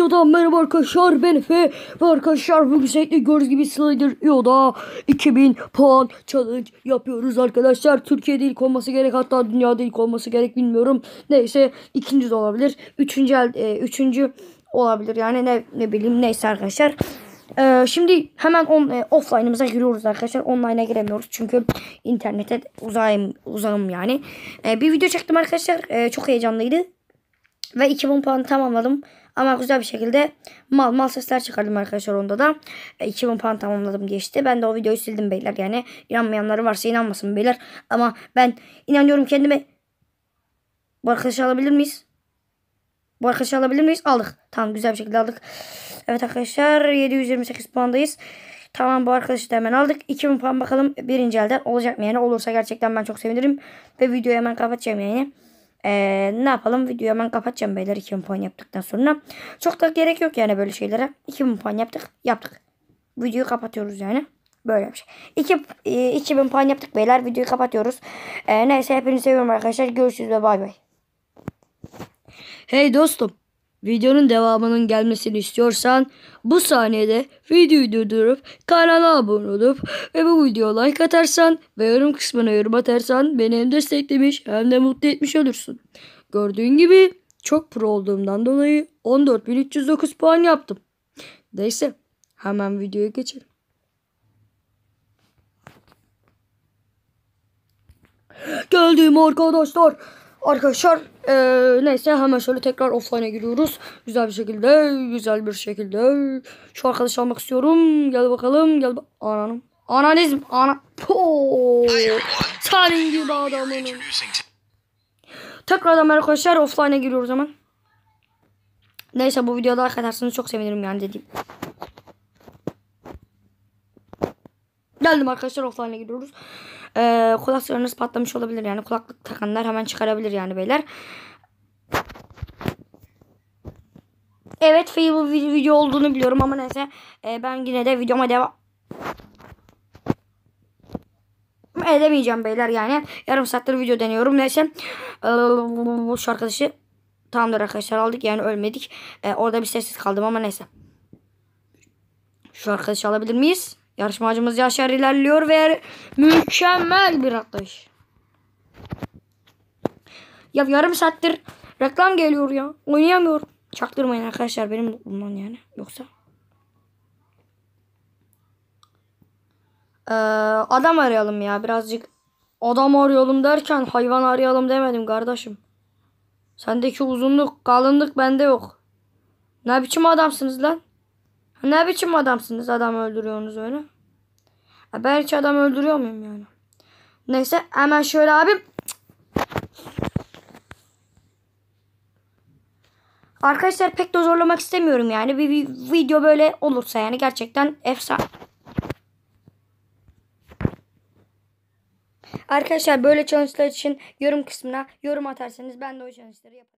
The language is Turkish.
Merhaba arkadaşlar ben Efe ve arkadaşlar bugün sürekli gördüğünüz gibi Slider Yoda 2000 puan challenge yapıyoruz arkadaşlar. Türkiye'de ilk olması gerek hatta dünyada ilk olması gerek bilmiyorum. Neyse ikinci de olabilir. Üçüncü, e, üçüncü olabilir yani ne, ne bileyim neyse arkadaşlar. Ee, şimdi hemen on, e, offline'ımıza giriyoruz arkadaşlar. Online'a giremiyoruz çünkü internete uzağım, uzağım yani. Ee, bir video çektim arkadaşlar. Ee, çok heyecanlıydı. Ve 2000 puan tamamladım. Ama güzel bir şekilde mal mal sesler çıkardım arkadaşlar onda da. E, 2000 puan tamamladım diye işte. Ben de o videoyu sildim beyler yani. inanmayanları varsa inanmasın beyler. Ama ben inanıyorum kendime. Bu arkadaşı alabilir miyiz? Bu arkadaşı alabilir miyiz? Aldık. Tamam güzel bir şekilde aldık. Evet arkadaşlar 728 puandayız. Tamam bu arkadaşı da hemen aldık. 2000 puan bakalım birinci elden olacak mı yani? Olursa gerçekten ben çok sevinirim. Ve videoyu hemen kapatacağım yani. Ee, ne yapalım? Videoyu hemen kapatacağım beyler 2000 puan yaptıktan sonra. Çok da gerek yok yani böyle şeylere. 2000 puan yaptık. Yaptık. Videoyu kapatıyoruz yani. Böyle bir şey. İki, e, 2000 puan yaptık beyler. Videoyu kapatıyoruz. Ee, neyse hepinizi seviyorum arkadaşlar. Görüşürüz ve bay bay. Hey dostum. Videonun devamının gelmesini istiyorsan bu saniyede videoyu durdurup kanala abone olup ve bu videoya like atarsan ve yorum kısmına yorum atarsan beni hem desteklemiş hem de mutlu etmiş olursun. Gördüğün gibi çok pro olduğumdan dolayı 14.309 puan yaptım. Neyse hemen videoya geçelim. Geldim arkadaşlar. Arkadaşlar eee, neyse hemen şöyle tekrar offline'a giriyoruz. Güzel bir şekilde, güzel bir şekilde. Şu arkadaşı almak istiyorum. Gel bakalım, gel. Ba Ananım. Ana. Poo. Senin gibi adamının. Tekrardan arkadaşlar offline'a giriyoruz hemen. Neyse bu videoda like atarsanız çok sevinirim yani dediğim. Geldim arkadaşlar offline'a Ee, kulaklarınız patlamış olabilir yani kulaklık takanlar hemen çıkarabilir yani beyler. Evet fail video olduğunu biliyorum ama neyse Ee, ben yine de videoma devam edemeyeceğim beyler yani. Yarım saattir video deniyorum neyse. Ee, şu arkadaşı tamamdır arkadaşlar aldık yani ölmedik. Ee, orada bir sessiz kaldım ama neyse. Şu arkadaşı alabilir miyiz? Yarışmacımız Yaşar ilerliyor ve mükemmel bir atlayış. Ya yarım saattir reklam geliyor ya. Oynayamıyorum. Çaktırmayın arkadaşlar benim bundan yani. Yoksa. Ee, adam arayalım ya birazcık. Adam arayalım derken hayvan arayalım demedim kardeşim. Sendeki uzunluk kalınlık bende yok. Ne biçim adamsınız lan? Ne biçim adamsınız adam öldürüyorsunuz öyle? Ben hiç adam öldürüyor muyum yani? Neyse hemen şöyle abim. Arkadaşlar pek de zorlamak istemiyorum yani. Bir, bir video böyle olursa yani gerçekten efsane. Arkadaşlar böyle challenge'lar için yorum kısmına yorum atarsanız ben de o challenge'ları yaparım.